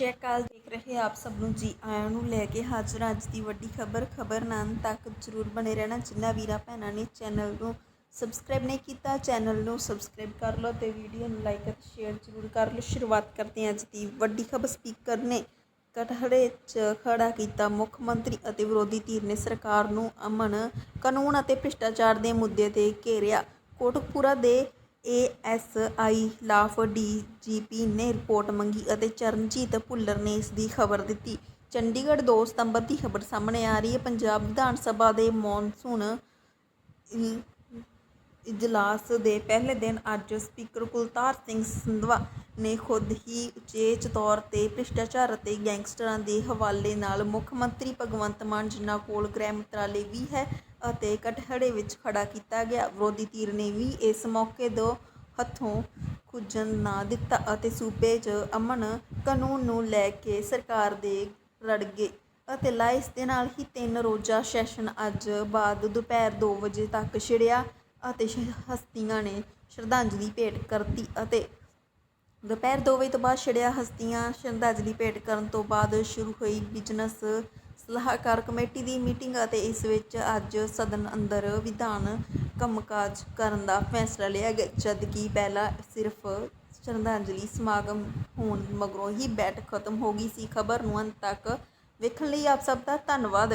ਸ਼੍ਰੀ ਅਕਾਲ, ਦੇਖ ਰਹੇ ਆਪ ਸਭ ਨੂੰ ਜੀ ਆਇਆਂ ਨੂੰ ਲੈ ਕੇ ਹਾਜ਼ਰ ਅੱਜ ਦੀ ਵੱਡੀ ਖਬਰ। ਖਬਰ ਨਾਲ ਤੱਕ ਜ਼ਰੂਰ ਬਣੇ ਰਹਿਣਾ ਜਿੰਨਾ ਵੀਰਾਂ ਭੈਣਾਂ ਨੇ ਚੈਨਲ ਨੂੰ ਸਬਸਕ੍ਰਾਈਬ ਨਹੀਂ ਕੀਤਾ, ਚੈਨਲ ਨੂੰ ਸਬਸਕ੍ਰਾਈਬ ਕਰ ਲਓ ਤੇ ਵੀਡੀਓ ਨੂੰ ਲਾਈਕ ਅਤੇ ਸ਼ੇਅਰ ਜ਼ਰੂਰ ਕਰ ਲਓ। ਸ਼ੁਰੂਆਤ ਕਰਦੇ ਹਾਂ ਅੱਜ ਦੀ ਵੱਡੀ ਖਬਰ। ਸਪੀਕਰ ਨੇ ਕਟਹੜੇ 'ਚ ਖੜਾ ਕੀਤਾ ਮੁੱਖ ਮੰਤਰੀ ਅਤੇ ਵਿਰੋਧੀ ਧਿਰ ਨੇ ਸਰਕਾਰ ਨੂੰ ਅਮਨ ਕਾਨੂੰਨ ਅਤੇ ਭ੍ਰਿਸ਼ਟਾਚਾਰ ਦੇ ਮੁੱਦੇ ਤੇ ਘੇਰਿਆ। ਕੋਟਕਪੂਰਾ ਦੇ ਏ ਐੱਸ ਏਐਸਆਈ ਲਾਫ ਪੀ ਨੇ ਰਿਪੋਰਟ ਮੰਗੀ ਅਤੇ ਚਰਨਜੀਤ ਭੁੱਲਰ ਨੇ ਇਸ ਦੀ ਖਬਰ ਦਿੱਤੀ। ਚੰਡੀਗੜ੍ਹ 2 ਸਤੰਬਰ ਦੀ ਖਬਰ ਸਾਹਮਣੇ ਆ ਰਹੀ ਹੈ। ਪੰਜਾਬ ਵਿਧਾਨ ਸਭਾ ਦੇ ਮੌਨਸੂਨ ਇ- ਇਜਲਾਸ ਦੇ ਪਹਿਲੇ ਦਿਨ ਅੱਜ ਸਪੀਕਰ ਕੁਲਤਾਰ ਸਿੰਘ ਸੰਧਵਾ ਨੇ ਖੁਦ ਹੀ ਉਚੇਚ ਤੌਰ ਤੇ ਭ੍ਰਿਸ਼ਟਾਚਾਰ ਅਤੇ ਗੈਂਗਸਟਰਾਂ ਦੇ ਹਵਾਲੇ ਨਾਲ ਮੁੱਖ ਮੰਤਰੀ ਭਗਵੰਤ ਮਾਨ, ਜਿਨ੍ਹਾਂ ਕੋਲ ਗ੍ਰਹਿ ਮੰਤਰਾਲੇ ਵੀ ਹੈ ਅਤੇ ਕਟਹੜੇ ਵਿੱਚ ਖੜਾ ਕੀਤਾ ਗਿਆ। ਵਿਰੋਧੀ ਧਿਰ ਨੇ ਵੀ ਇਸ ਮੌਕੇ ਦੋ ਹੱਥੋਂ ਖੁੱਜਣ ਨਾ ਦਿੱਤਾ ਅਤੇ ਸੂਬੇ 'ਚ ਅਮਨ ਕਾਨੂੰਨ ਨੂੰ ਲੈ ਕੇ ਸਰਕਾਰ ਦੇ ਰੜ ਗਏ ਅਤੇ ਲਾ ਇਸ ਦੇ ਨਾਲ ਹੀ ਤਿੰਨ ਰੋਜ਼ਾ ਸੈਸ਼ਨ ਅੱਜ ਬਾਅਦ ਦੁਪਹਿਰ ਦੋ ਵਜੇ ਤੱਕ ਛਿੜਿਆ ਅਤੇ ਹਸਤੀਆਂ ਨੇ ਸ਼ਰਧਾਂਜਲੀ ਭੇਟ ਕਰਤੀ ਅਤੇ ਦੁਪਹਿਰ ਦੋ ਵਜੇ ਤੋਂ ਬਾਅਦ ਛਿੜਿਆ ਹਸਤੀਆਂ ਸ਼ਰਧਾਂਜਲੀ ਭੇਟ ਕਰਨ ਤੋਂ ਬਾਅਦ ਸ਼ੁਰੂ ਹੋਈ ਬਿਜ਼ਨਸ ਸਲਾਹਕਾਰ ਕਮੇਟੀ ਦੀ ਮੀਟਿੰਗ ਅਤੇ ਇਸ ਵਿੱਚ ਅੱਜ ਸਦਨ ਅੰਦਰ ਵਿਧਾਨ ਕੰਮਕਾਜ ਕਰਨ ਦਾ ਫੈਸਲਾ ਲਿਆ ਗਿਆ, ਜਦ ਕਿ ਪਹਿਲਾਂ ਸਿਰਫ ਸ਼ਰਧਾਂਜਲੀ ਸਮਾਗਮ ਹੋਣ ਮਗਰੋਂ ਹੀ ਬੈਠਕ ਖਤਮ ਹੋ ਗਈ ਸੀ। ਖਬਰ ਨੂੰ ਅੰਤ ਤੱਕ ਵੇਖਣ ਲਈ ਆਪ ਸਭ ਦਾ ਧੰਨਵਾਦ।